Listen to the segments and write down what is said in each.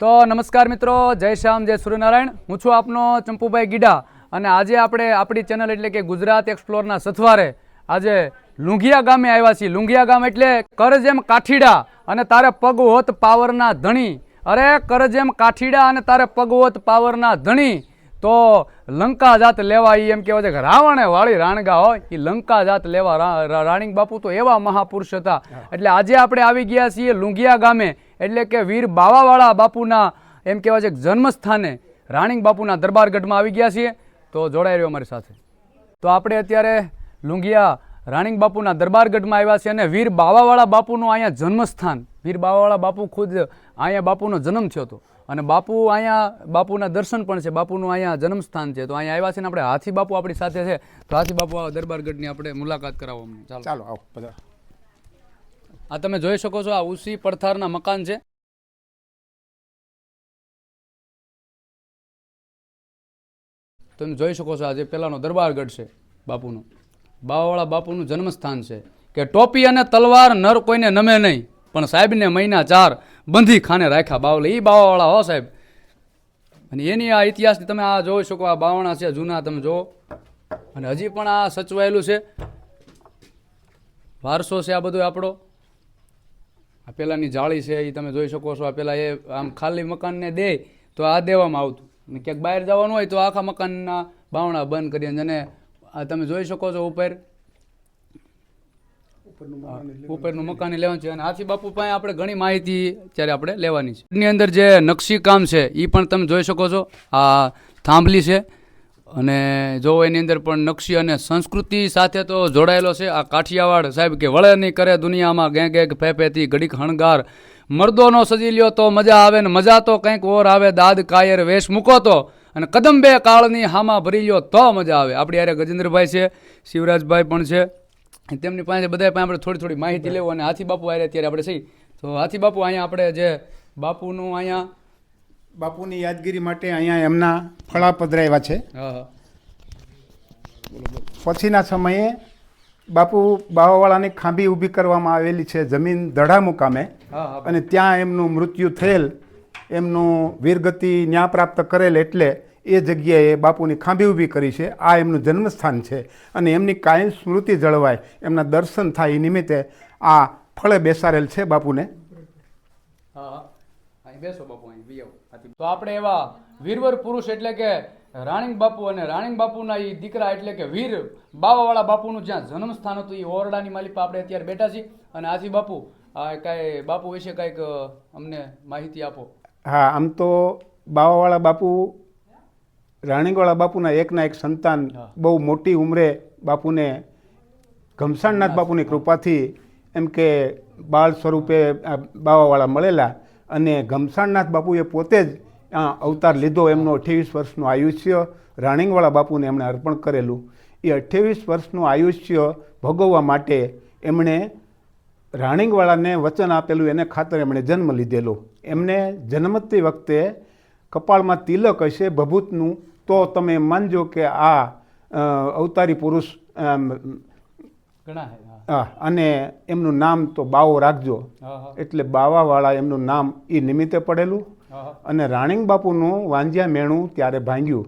તો નમસ્કાર મિત્રો, જય શ્યામ, જય સૂર્યનારાયણ. હું છું આપનો ચંપુભાઈ ગીડા અને આજે આપણે આપણી ચેનલ એટલે કે ગુજરાત એક્સપ્લોરના સથવારે આજે લુંઘિયા ગામે આવ્યા છીએ. લુંઘિયા ગામ એટલે કરજેમ કાઠીડા અને તારે પગ હોત પાવરના ધણી. અરે, કરજેમ કાઠીડા અને તારે પગ હોત પાવરના ધણી. તો લંકા જાત લેવા એ એમ કહેવાય છે કે રાવણે વાળી રાણગા હોય એ લંકા જાત લેવા રાણીંગ બાપુ તો એવા મહાપુરુષ હતા. એટલે આજે આપણે આવી ગયા છીએ લુંગિયા ગામે એટલે કે વીર બાવાવાળા બાપુના એમ કહેવાય છે કે જન્મસ્થાને રાણીંગ બાપુના દરબારગઢમાં આવી ગયા છીએ. તો જોડાઈ રહ્યો અમારી સાથે. તો આપણે અત્યારે લુંગિયા રાણીંગ બાપુના દરબારગઢમાં આવ્યા છે અને વીર બાવાવાળા બાપુનું અહીંયા જન્મસ્થાન વીર બાવાવાળા બાપુ ખુદ અહીંયા બાપુનો જન્મ થયો હતો. અને બાપુ અહીંયા બાપુના દર્શન પણ છે બાપુનું અહીંયા જન્મસ્થાન છે. તો અહીંયા આવ્યા છે ને આપણે હાથી બાપુ આપણી સાથે છે. તો હાથી બાપુ આ દરબારગઢની આપણે મુલાકાત કરાવો અમને. ચાલો. ચાલો આવો બધા. આ તમે જોઈ શકો છો આ ઉસી પડથારના મકાન છે. તમે જોઈ શકો છો આજે પહેલાંનો દરબારગઢ છે બાપુનો. બાવાવાળા બાપુનું જન્મસ્થાન છે. કે ટોપી અને તલવાર નર કોઈને નમે નહીં. પણ સાહેબને મહિના ચાર બંધી ખાને રાખ્યા બાવલે. એ બાવાવાળા, હો સાહેબ. અને એની આ ઇતિહાસની તમે આ જોઈ શકો, આ બાવણા છે જૂના તમે જુઓ. અને હજી પણ આ સચવાયેલું છે. વારસો છે આ બધો આપણો. આ પેલાની જાળી છે એ તમે જોઈ શકો છો, આ પેલા એ આમ ખાલી મકાનને દે તો આ દેવામાં આવતું. અને ક્યાંક બહાર જવાનું હોય તો આખા મકાનના બાવણા બંધ કરી અને તમે જોઈ શકો છો ઉપર. ઉપરનું મકાન લેવાનું છે. અને હાથી બાપુ પાસે આપણે ઘણી માહિતી અત્યારે આપણે લેવાની છે. એની અંદર જે નકશી કામ છે એ પણ તમે જોઈ શકો છો. આ થાંભલી છે. અને જો એની અંદર પણ નકશી અને સંસ્કૃતિ સાથે તો જોડાયેલો છે. આ કાઠિયાવાડ સાહેબ કે વળે નહીં કરે દુનિયામાં ગે ગે ફેફેતી ઘડીક હણગાર. મર્દોનો સજી લ્યો તો મજા આવે ને મજા તો કંઈક ઓર આવે. દાદ કાયર વેશ મૂકો તો. અને કદમ બે કાળની હામાં ભરી લ્યો તો મજા આવે. આપણી યારે ગજેન્દ્રભાઈ છે શિવરાજભાઈ પણ છે. તેમની પાસે બધા પાસે આપણે થોડી થોડી માહિતી લેવું અને હાથી બાપુ આવ્યા અત્યારે આપણે સહી તો હાથી બાપુ અહીંયા આપણે જે બાપુનું અહીંયા બાપુની યાદગીરી માટે અહીંયા એમના ફળા પધરાવ્યા છે. પછીના સમયે બાપુ બાવાવાળાની ખાંભી ઊભી કરવામાં આવેલી છે જમીન દડા મુકામે અને ત્યાં એમનું મૃત્યુ થયેલ એમનું વીરગતિ ન્યા પ્રાપ્ત કરેલ એટલે એ જગ્યાએ બાપુની ખાંભી ઊભી કરી છે. આ એમનું જન્મસ્થાન છે અને એમની કાયમ સ્મૃતિ જળવાય. એમના દર્શન થાય એ નિમિત્તે આ ફળે બેસાડેલ છે બાપુને. હા હા. અહીં બેસો બાપુ અહીં તો આપણે એવા વીરવર પુરુષ એટલે કે રાણીંગ બાપુ અને રાણીંગ બાપુના એ દીકરા એટલે કે વીર બાવાવાળા બાપુનું જ્યાં જન્મસ્થાન હતું એ ઓરડાની માલિક આપણે અત્યારે બેઠા છીએ. અને આજી બાપુ આ કાંઈ બાપુ વિશે કાંઈક અમને માહિતી આપો. હા આમ તો બાવાવાળા બાપુ રાણીગવાળા બાપુના એકના એક સંતાન બહુ મોટી ઉંમરે બાપુને ઘમસાણનાથ બાપુની કૃપાથી એમ કે બાળ સ્વરૂપે આ બાવાવાળા મળેલા અને ઘમસાણનાથ બાપુએ પોતે જ આ અવતાર લીધો એમનો અઠ્યાવીસ વર્ષનું આયુષ્ય રાણીંગવાળા બાપુને એમણે અર્પણ કરેલું. એ અઠ્યાવીસ વર્ષનું આયુષ્ય ભોગવવા માટે એમણે રાણીંગવાળાને વચન આપેલું એને ખાતર એમણે જન્મ લીધેલો. એમને જન્મતી વખતે કપાળમાં તિલક હશે ભભૂતનું તો તમે માનજો કે આ અવતારી પુરુષ અને એમનું નામ તો બાવો રાખજો. એટલે બાવાવાળા એમનું નામ એ નિમિત્તે પડેલું. અને રાણીંગ બાપુનું વાંજિયા મેણું ત્યારે ભાંગ્યું.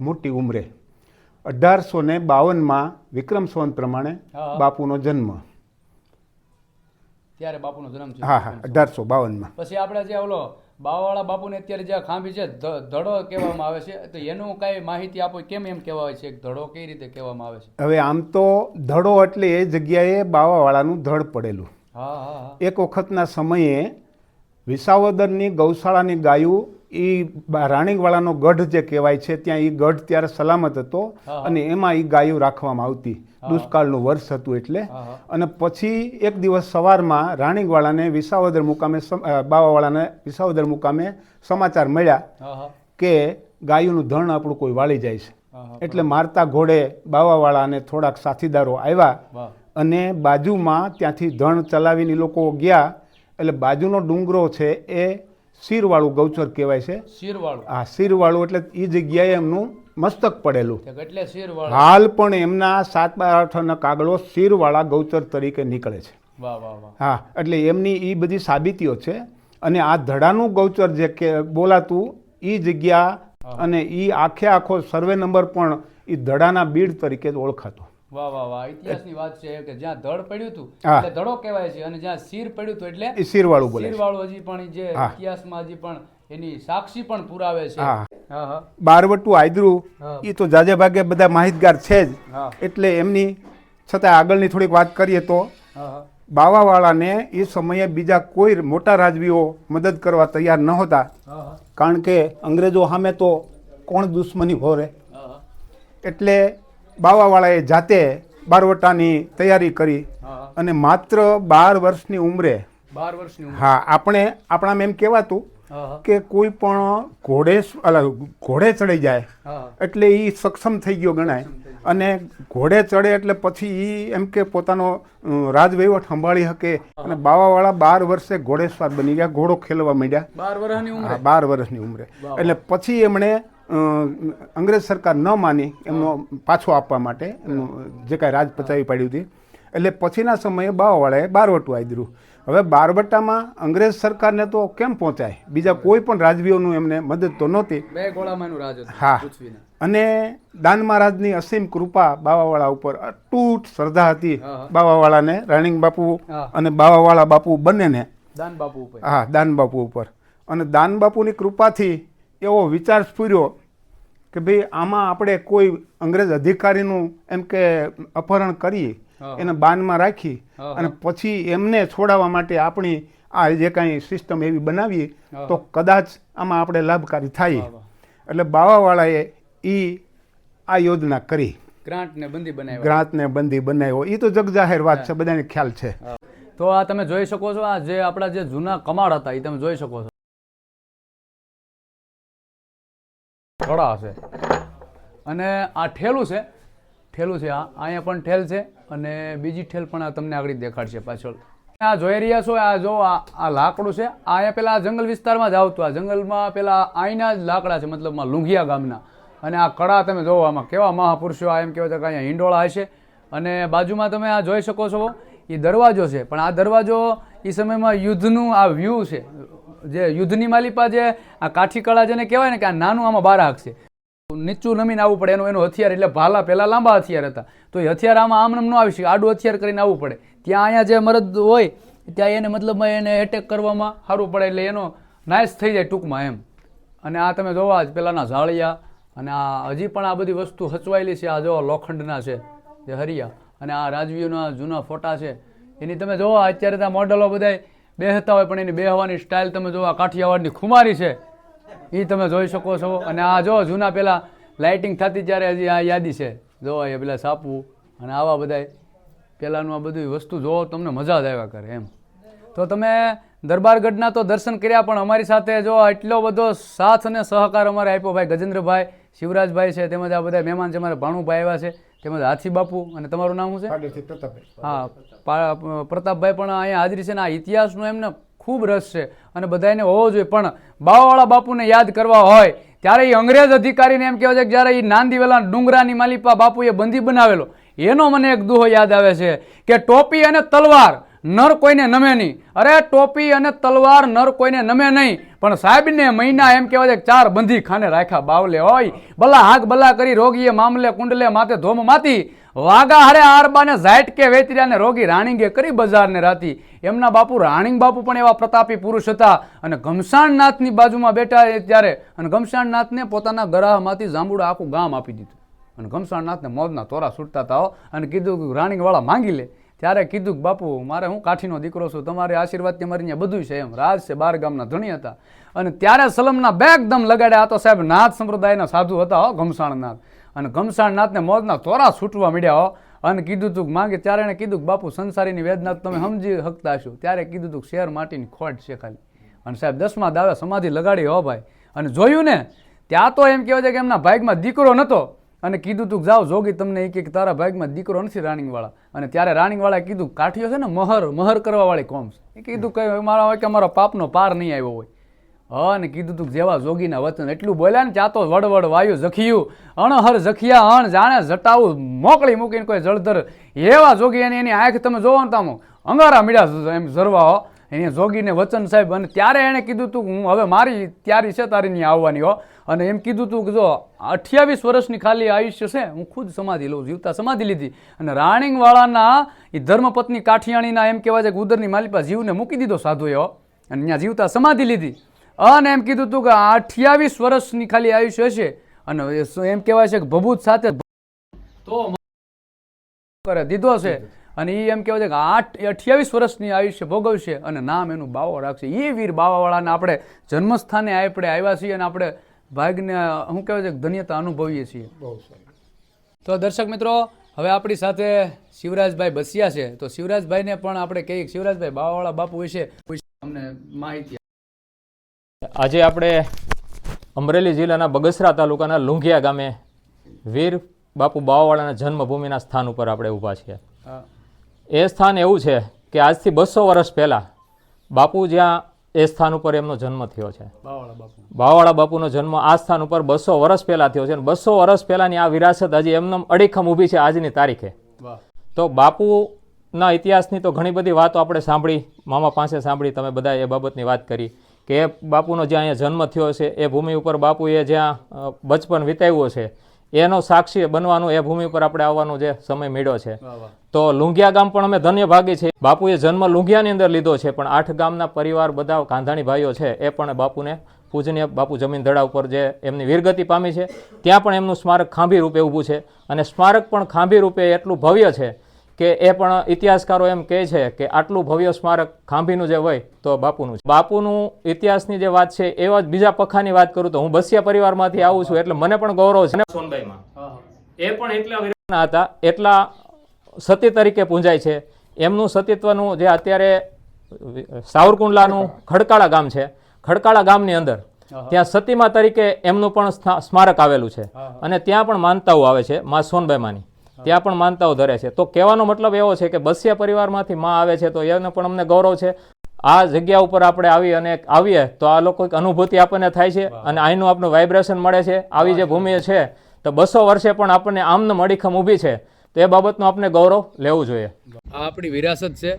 મોટી ઉંમરે. અઢારસો ને બાવનમાં વિક્રમ સંવત પ્રમાણે બાપુનો જન્મ. ત્યારે બાપુનો જન્મ હા હા. અઢારસો બાવનમાં. પછી આપણે જે ઓલો બાવાવાળા બાપુને અત્યારે જે ખાંભી છે ધડો કહેવામાં આવે છે તો એનું કાંઈ માહિતી આપો કેમ એમ કહેવાય છે ધડો કઈ રીતે કહેવામાં આવે છે? હવે આમ તો ધડો એટલે એ જગ્યાએ બાવાવાળાનું ધડ પડેલું. એક વખતના સમયે વિસાવદરની ગૌશાળાની ગાયું એ રાણીવાળાનો ગઢ જે કહેવાય છે ત્યાં એ ગઢ ત્યારે સલામત હતો અને એમાં એ ગાયું રાખવામાં આવતી. દુષ્કાળનું વર્ષ હતું એટલે. અને પછી એક દિવસ સવારમાં રાણીવાળાને વિસાવદર મુકામે બાવાવાળાને વિસાવદર મુકામે સમાચાર મળ્યા કે ગાયોનું ધણ આપણું કોઈ વાળી જાય છે. એટલે મારતા ઘોડે બાવાવાળા અને થોડાક સાથીદારો આવ્યા અને બાજુમાં ત્યાંથી ધણ ચલાવીને લોકો ગયા. એટલે બાજુનો ડુંગરો છે એ શીરવાળું ગૌચર કહેવાય છે. શીરવાળું. હા શીરવાળું એટલે એ જગ્યાએ એમનું મસ્તક પડેલું. એટલે શીરવાળું. હાલ પણ એમના સાત બાર આઠના કાગળો શિરવાળા ગૌચર તરીકે નીકળે છે. હા એટલે એમની એ બધી સાબિતીઓ છે અને આ ધડાનું ગૌચર જે કે બોલાતું એ જગ્યા અને એ આખે આખો સર્વે નંબર પણ એ ધડાના બીડ તરીકે ઓળખાતો. વાહ વાહ વાહ. ઇતિહાસની વાત છે કે જ્યાં ધડ પડ્યું હતું. એટલે ધડો કહેવાય છે અને જ્યાં શીર પડ્યું હતું એટલે શીરવાળું બોલે. શીરવાળું હજી પણ જે ઇતિહાસમાં હજી પણ એની સાક્ષી પણ પુરાવે છે. બારવટું આયદરું એ તો જાજે ભાગે બધા માહિતગાર છે જ. એટલે એમની છતાં આગળની થોડીક વાત કરીએ તો બાવાવાળાને એ સમયે બીજા કોઈ મોટા રાજવીઓ મદદ કરવા તૈયાર નહોતા. કારણ કે અંગ્રેજો સામે તો કોણ દુશ્મની ભોરે? એટલે બાવાવાળાએ જાતે બારવટાની તૈયારી કરી અને માત્ર બાર વર્ષની ઉંમરે બાર વર્ષની હા આપણે આપણામાં એમ કહેવાતું કે કોઈ પણ ઘોડે ઘોડે ચડી જાય એટલે એ સક્ષમ થઈ ગયો ગણાય. અને ઘોડે ચડે એટલે પછી એ એમ કે પોતાનો રાજવહીવટ સંભાળી શકે. અને બાવાવાળા બાર વર્ષે ઘોડેસવાર બની ગયા ઘોડો ખેલવા માંડ્યા. બાર વર્ષની ઉંમરે? બાર વર્ષની ઉંમરે. એટલે પછી એમણે અંગ્રેજ સરકાર ન માની એમનો પાછો આપવા માટે એમનું જે કાંઈ રાજ પચાવી પાડ્યું હતી. એટલે પછીના સમયે બાવાવાળાએ બારવટું આદર્યું હવે બારબટ્ટામાં અંગ્રેજ સરકારને તો કેમ પહોંચાય? બીજા કોઈ પણ રાજવીઓનું એમને મદદ તો નહોતી. બે ગોળામાંનું રાજ હા. અને દાન મહારાજની અસીમ કૃપા બાવાવાળા ઉપર અતૂટ શ્રદ્ધા હતી. બાવાવાળાને રાણીંગ બાપુ અને બાવાવાળા બાપુ બંનેને. દાન બાપુ ઉપર. હા દાન બાપુ ઉપર. અને દાન બાપુની કૃપાથી એવો વિચાર સ્ફૂર્યો કે ભાઈ આમાં આપણે કોઈ અંગ્રેજ અધિકારીનું એમ કે અપહરણ કરી હા. એને બાનમાં રાખી અને પછી એમને છોડાવવા માટે આપણી આ જે કાંઈ સિસ્ટમ એવી બનાવીએ તો કદાચ આમાં આપણે લાભકારી થાય. એટલે બાવાવાળાએ એ આ યોજના કરી. ગ્રાન્ટને બંદી બનાવ્યા. ગ્રાંતને બંદી બનાવ્યો. એ તો જગજાહેર વાત છે બધાને ખ્યાલ છે. તો આ તમે જોઈ શકો છો આ જે આપણા જે જૂના કમાડ હતા એ તમે જોઈ શકો છો. કળા છે અને આ ઠેલું છે ઠેલું છે. આ અહીંયા પણ ઠેલ છે અને બીજી ઠેલ પણ આ તમને આગળ દેખાડશે પાછળ. આ જોઈ રહ્યા છો, આ જો આ લાકડું છે. અહીંયા પેલા જંગલ વિસ્તારમાં જ આવતું, આ જંગલમાં પેલા અહીંના જ લાકડા છે મતલબમાં લુંઘિયા ગામના. અને આ કળા તમે જોવો, આમાં કેવા મહાપુરુષો આ એમ કહેવાય કે અહીંયા હિંડોળા હશે. અને બાજુમાં તમે આ જોઈ શકો છો એ દરવાજો છે. પણ આ દરવાજો એ સમયમાં યુદ્ધનું આ વ્યૂ છે. જે યુદ્ધની માલિપા જે આ કાઠી કળા જેને કહેવાય ને કે આ નાનું આમાં બારાક છે. નીચું નમીને આવવું પડે. એનું એનું હથિયાર એટલે ભાલા પહેલા લાંબા હથિયાર હતા. તો એ હથિયાર આમાં આમ ન આવી શકે. આડું હથિયાર કરીને આવવું પડે. ત્યાં અહીંયા જે મરદ હોય, ત્યાં એને મતલબમાં એને એટેક કરવામાં સારું પડે એટલે એનો નાશ થઈ જાય ટૂંકમાં એમ. અને આ તમે જોવા જ પેલાના ઝાળિયા અને આ હજી પણ આ બધી વસ્તુ હચવાયેલી છે. આ જો લોખંડના છે, જે હરિયા. અને આ રાજવીઓના જૂના ફોટા છે. એની તમે જોવા, અત્યારે ત્યાં મોડલો બધાય બેહતા હોય, પણ એની બેહવાની સ્ટાઇલ તમે જોવા કાઠિયાવાડની ખુમારી છે. એ તમે જોઈ શકો છો. અને આ જો જૂના પેલા લાઇટિંગ થતી ત્યારે હજી આ યાદી છે. જો એ પેલા સાપુ અને આવા બધા પહેલાંનું આ બધી વસ્તુ જોવો તમને મજા જ આવ્યા કરે એમ. તો તમે દરબારગઢના તો દર્શન કર્યા પણ અમારી સાથે જો એટલો બધો સાથ અને સહકાર અમારે આપ્યો ભાઈ ગજેન્દ્રભાઈ શિવરાજભાઈ છે તેમજ આ બધા મહેમાન છે અમારે ભાણુભાઈ આવ્યા છે તેમજ હાથી બાપુ અને તમારું નામ શું છે? હા પ્રતાપભાઈ પણ અહીંયા હાજરી છે ને આ ઇતિહાસનું એમને ખૂબ રસ છે. અને બધાને હોવો જોઈએ. પણ બાવાવાળા બાપુને યાદ કરવા હોય, ત્યારે એ અંગ્રેજ અધિકારીને એમ કહેવાય છે કે જ્યારે એ નાંદીવેલા ડુંગરાની માલિપા બાપુએ બંદી બનાવેલો, એનો મને એક દુહો યાદ આવે છે કે ટોપી અને તલવાર નર કોઈને નમે નહીં. અરે, ટોપી અને તલવાર નર કોઈને નમે નહીં. પણ સાહેબને મહિના એમ કહેવાય છે ચાર બંધી ખાને રાખ્યા બાવલે હોય. બલા હાક બલા કરી રોગીએ, મામલે, કુંડલે માથે ધોમ માતી વાગા હારે આરબાને ઝાઇટ કે વેતર્યાને રોગી રાણીંગે કરી બજારને રાતી. એમના બાપુ રાણીંગ બાપુ પણ એવા પ્રતાપી પુરુષ હતા અને ઘમસાણનાથની બાજુમાં બેઠા ત્યારે અને ઘમસાણનાથને પોતાના ગરાહમાંથી જાંબુડા આખું ગામ આપી દીધું. અને ઘમસાણનાથને મોજના તોરા છૂટતા હતા અને કીધું કે રાણીવાળા માંગી લે. ત્યારે કીધું કે બાપુ, મારે હું કાઠીનો દીકરો છું, તમારે આશીર્વાદથી મારી અહીંયા બધું છે એમ. રાજ છે બાર ગામના ધણી હતા. અને ત્યારે સલમના બે એકદમ લગાડ્યા. આ તો સાહેબ નાથ સંપ્રદાયના સાધુ હતા હો, ઘમસાણનાથ. અને ઘમસાણનાથને મોજના તોરા છૂટવા મળ્યા અને કીધું તું માંગે ત્યારે એણે કીધું કે બાપુ, સંસારીની વેદના તમે સમજી શકતા છો ત્યારે કીધું તું શેર માટીની ખોટ છે ખાલી. અને સાહેબ, દસમા દાવે સમાધિ લગાડી હો ભાઈ. અને જોયું ને, ત્યાં તો એમ કહેવાય કે એમના ભાગમાં દીકરો નહોતો અને કીધું તું જાઓ, જોગી, તમને એ કે તારા ભાગમાં દીકરો નથી રાણીવાળા. અને ત્યારે રાણીવાળાએ કીધું કાઠિયો છે ને મહર મહર કરવાવાળી કોમ્સ એ કીધું કે મારા હોય કે અમારા પાપનો પાર નહીં આવ્યો હોય. અને કીધું તું જેવા જોગીના વચન એટલું બોલ્યા ને ચાતો વડવડ વાયુ જખિયું અણહર જખિયા અણ જાણે જટાવું મોકળી મૂકીને કોઈ જળધર. એવા જોગી એની એની આંખ તમે જોવો ને તામો અંગારા મીડા એમ ઝરવા, હો. એને જોગીને વચન સાહેબ, અને ત્યારે એણે કીધું તું હું હવે મારી ત્યારી છે તારીની આવવાની, હો. અને એમ કીધું તું કે જો અઠ્યાવીસ વર્ષની ખાલી આયુષ્ય છે, હું ખુદ સમાધિ લઉં, જીવતા સમાધિ લીધી. અને રાણીંગવાળાના એ ધર્મપત્ની કાઠિયાણીના એમ કહેવાય છે કે ઉદરની માલિપા જીવને મૂકી દીધો સાધુએ અને ત્યાં જીવતા સમાધિ લીધી. અને એમ કીધું હતું કે અઠ્યાવીસ વર્ષની ખાલી આયુષ્ય હશે. અને એમ કહેવાય છે કે ભભૂત સાથે તો કરે દીધો છે. અને એ એમ કહેવાય છે કે આઠ અઠ્યાવીસ વર્ષની આયુષ્ય ભોગવશે અને નામ એનું બાવો રાખશે એ વીર બાવાવાળાને આપણે જન્મસ્થાને આપણે આવ્યા છીએ અને આપણે ભાગને શું કહેવાય છે ધન્યતા અનુભવીએ છીએ. તો દર્શક મિત્રો હવે આપણી સાથે શિવરાજભાઈ બસિયા છે. તો શિવરાજભાઈને પણ આપણે કહીએ શિવરાજભાઈ બાવાવાળા બાપુ વિશે અમને માહિતી આજે આપણે અમરેલી જિલ્લાના બગસરા તાલુકાના લુંઘિયા ગામે વીર બાપુ બાવાવાળાના જન્મભૂમિના સ્થાન ઉપર આપણે ઊભા છીએ. એ સ્થાન એવું છે કે આજથી બસો વર્ષ પહેલાં બાપુ જ્યાં એ સ્થાન ઉપર એમનો જન્મ થયો છે. બાવાવાળા બાપુનો જન્મ આ સ્થાન ઉપર બસો વર્ષ પહેલાં થયો છે અને બસો વર્ષ પહેલાંની આ વિરાસત હજી એમનો અડીખમ ઊભી છે આજની તારીખે. તો બાપુના ઇતિહાસની તો ઘણી બધી વાતો આપણે સાંભળી મામા પાસે સાંભળી તમે બધા એ બાબતની વાત કરી. કે બાપુનો જ્યાં અહીંયા જન્મ થયો છે એ ભૂમિ ઉપર બાપુએ જ્યાં બચપણ બચપન વિતાવ્યું છે એનો સાક્ષી બનવાનું એ ભૂમિ ઉપર આપણે આવવાનો જે સમય મળ્યો છે. તો લુંગિયા ગામ પણ અમે ધન્ય ભાગી છે બાપુએ જન્મ લુંગિયાની અંદર લીધો છે પણ આઠ ગામના પરિવાર બધા કાંધાણી ભાઈઓ છે એ પણ બાપુને પૂજનીય બાપુ જમીન ધડા ઉપર જે એમની વીરગતિ પામી છે ત્યાં પણ એમનું સ્મારક ખાંભી રૂપે ઊભું છે. અને સ્મારક પણ ખાંભી રૂપે એટલું ભવ્ય છે કે એ પણ ઇતિહાસકારો એમ કહે છે કે આટલું ભવ્ય સ્મારક ખાંભીનું જે હોય તો બાપુનું છે. બાપુનું ઇતિહાસની જે વાત છે એવા જ બીજા પખાની વાત કરું તો હું બસિયા પરિવારમાંથી આવું છું એટલે મને પણ ગૌરવ છે. સોનબાઈમાં. એ પણ એટલા વીરના હતા એટલા સતી તરીકે પૂંજાય છે. એમનું સતીત્વનું જે અત્યારે સાવરકુંડલાનું ખડકાળા. ગામ છે. ખડકાળા ગામની અંદર. ત્યાં સતીમા તરીકે એમનું પણ સ્મારક આવેલું છે. અને ત્યાં પણ માનતાઓ આવે છે મા સોનબાઈમાની. ત્યાં પણ માનતાઓ ધરે છે. તો કહેવાનો મતલબ એવો છે કે બસિયા પરિવારમાંથી માં આવે છે તો એને પણ અમને ગૌરવ છે. આ જગ્યા ઉપર આપણે આવી અને આવીએ તો આ લોકો અનુભૂતિ આપણને થાય છે અને અહીંનું આપણું વાઇબ્રેશન મળે છે. આવી જે ભૂમિ છે તો બસો વર્ષે પણ આપણને આમને મડીખમ ઊભી છે. તો એ બાબતનું આપણે ગૌરવ લેવું જોઈએ. આ આપણી વિરાસત છે.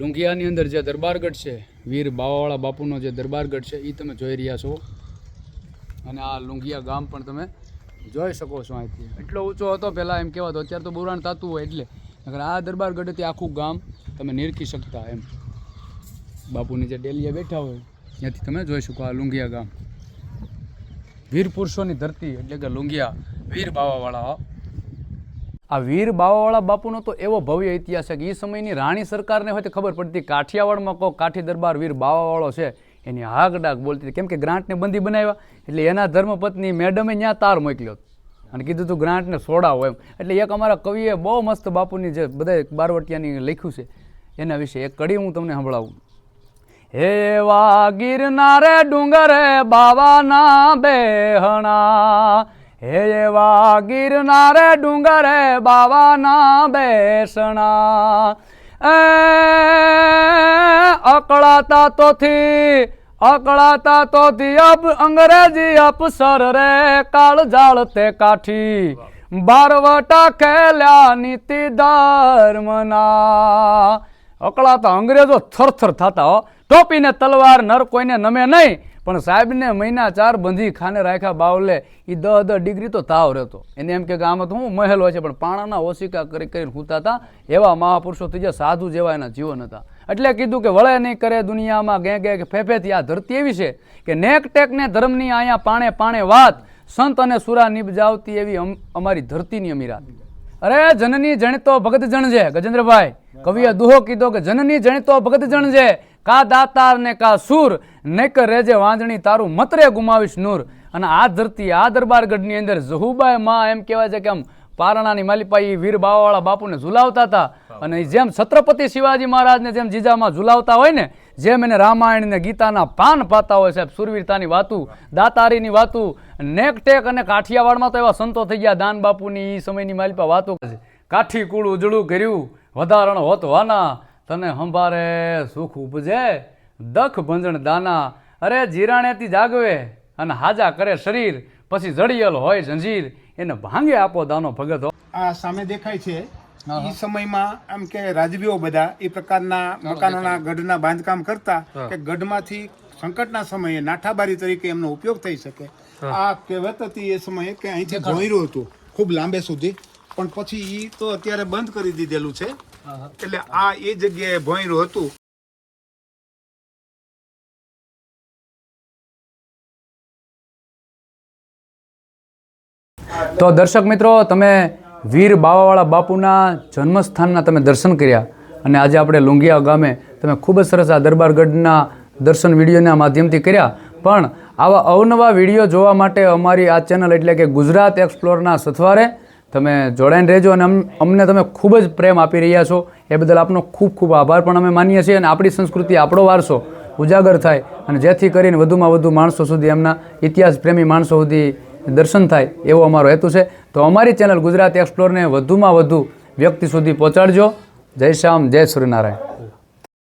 લુંગિયાની અંદર જે દરબારગઢ છે વીર બાવાવાળા બાપુનો જે દરબારગઢ છે એ તમે જોઈ રહ્યા છો. અને આ લુંગિયા ગામ પણ તમે જોઈ શકો છો અહીંથી. એટલો ઊંચો હતો પહેલાં એમ કહેવાતો, અત્યારે તો બુરાણ થતું હોય એટલે. આ દરબારગઢથી આખું ગામ તમે નિરખી શકતા એમ. બાપુની જે ડેલીએ બેઠા હોય. ત્યાંથી તમે જોઈ શકો આ લુંગિયા ગામ. વીર પુરુષોની ધરતી એટલે કે લુંગિયા વીર બાવાવાળા. આ વીર બાવાવાળા બાપુનો તો એવો ભવ્ય ઇતિહાસ છે કે એ સમયની રાણી સરકારને હોય તો ખબર પડતી. કાઠિયાવાડમાં કહો કાઠી દરબાર વીર બાવાવાળો છે. એની હાક ડાક બોલતી. કેમ કે ગ્રાન્ટને બંદી બનાવ્યા, એટલે એના ધર્મપત્ની મેડમે ત્યાં તાર મોકલ્યો. અને કીધું તું ગ્રાન્ટને સોડાવો એમ. એટલે એક અમારા કવિએ બહુ મસ્ત બાપુની જે બધા બારવટિયાની લખ્યું છે, એના વિશે એક કડી હું તમને સંભળાવું. હે વા ગિરનારે ડુંગરે બાવાના બેહણા. હે વા ગિરનારે ડુંગરે બાવાના બેસણા. અકળાતા તોથી અકળાતા તોથી અબ અંગ્રેજી અપસર રે, કાળ જાળતે કાઠી. બારવટા ખેલ્યા નીતિ ધર્મના. અકળાતા અંગ્રેજો થરથર થતા હો. ટોપીને તલવાર નર કોઈને નમે નહીં. પણ સાહેબને મહિના ચાર બંધી ખાને રાખ્યા બાવલે એ દહ દહ ડિગ્રી તો તાવ રહેતો. એને એમ કે આમાં તો હું મહેલ હોય છે, પણ પાણાના ઓશિકા કરી કરીને હૂતા હતા એવા મહાપુરુષો થઈ ગયા સાધુ જેવા એના જીવન હતા. એટલે કીધું કે વળે નહીં કરે દુનિયામાં, ગે ગે ફેફેથી આ ધરતી એવી છે કે નેક ટેક ને ધર્મની અહીંયા પાણે પાણે વાત સંત અને સુરા નિપજાવતી એવી અમ- અમારી ધરતીની અમીરાત અરે જનની જણતો ભગત છે, ગજેન્દ્રભાઈ, કવિએ દુહો કીધો કે જનની જણતો ભગત જણજે કા દાતાર ને કા સુર, નેક રેજે વાંજણી તારું મતરે ગુમાવીશ નૂર. અને આ ધરતી, આ દરબારગઢની અંદર જહુબાઈ માં એમ કહેવાય છે કે આમ પારણાની માલિપાઈ વીર બાવાવાળા બાપુને ઝુલાવતા હતા. અને જેમ છત્રપતિ શિવાજી મહારાજને જેમ જીજામાં ઝુલાવતા હોય ને, જેમ એને રામાયણ ને ગીતાના પાન પાતા હોય સાહેબ સુરવીરતાની વાતું, દાતારીની વાતું નેકટેક અને કાઠિયાવાડમાં તો એવા સંતો થઈ ગયા, દાન બાપુની એ સમયની માલિપા વાતો કાઠી કુળ ઉજળું કર્યું, વધારણ હોત વાના તને હંભારે સુખ ઉપજે દખ ભંજણ દાના અરે જીરાણેથી જાગવે અને હાજા કરે શરીર પછી જડિયલ હોય જંજીર એને ભાંગે આપો દાનો ભગત. આ સામે દેખાય છે. એ સમયમાં એમ કે રાજવીઓ બધા એ પ્રકારના મકાનોના ગઢના બાંધકામ કરતા કે ગઢમાંથી સંકટના સમયે નાઠાબારી તરીકે એમનો ઉપયોગ થઈ શકે. આ કહેવત હતી એ સમયે કે અહીંથી ભોંયરું હતું ખૂબ લાંબે સુધી. પણ પછી એ તો અત્યારે બંધ કરી દીધેલું છે. એટલે આ એ જગ્યાએ ભોંયરું હતું. તો દર્શક મિત્રો તમે વીર બાવાવાળા બાપુના જન્મસ્થાનના તમે દર્શન કર્યા અને આજે આપણે લુંગિયા ગામે તમે ખૂબ જ સરસ આ દરબારગઢના દર્શન વિડીયોના માધ્યમથી કર્યા. પણ આવા અવનવા વીડિયો જોવા માટે અમારી આ ચેનલ એટલે કે ગુજરાત એક્સપ્લોરના સથવારે તમે જોડાઈને રહેજો અને અમ- અમને તમે ખૂબ જ પ્રેમ આપી રહ્યા છો. એ બદલ આપનો ખૂબ ખૂબ આભાર. પણ અમે માનીએ છીએ અને આપણી સંસ્કૃતિ આપણો વારસો ઉજાગર થાય અને જેથી કરીને વધુમાં વધુ માણસો સુધી એમના ઇતિહાસ પ્રેમી માણસો સુધી દર્શન થાય એવો અમારો હેતુ છે. તો અમારી ચેનલ ગુજરાત એક્સપ્લોરને વધુમાં વધુ વ્યક્તિ સુધી પહોંચાડજો. જય શ્યામ, જય સૂર્યનારાયણ.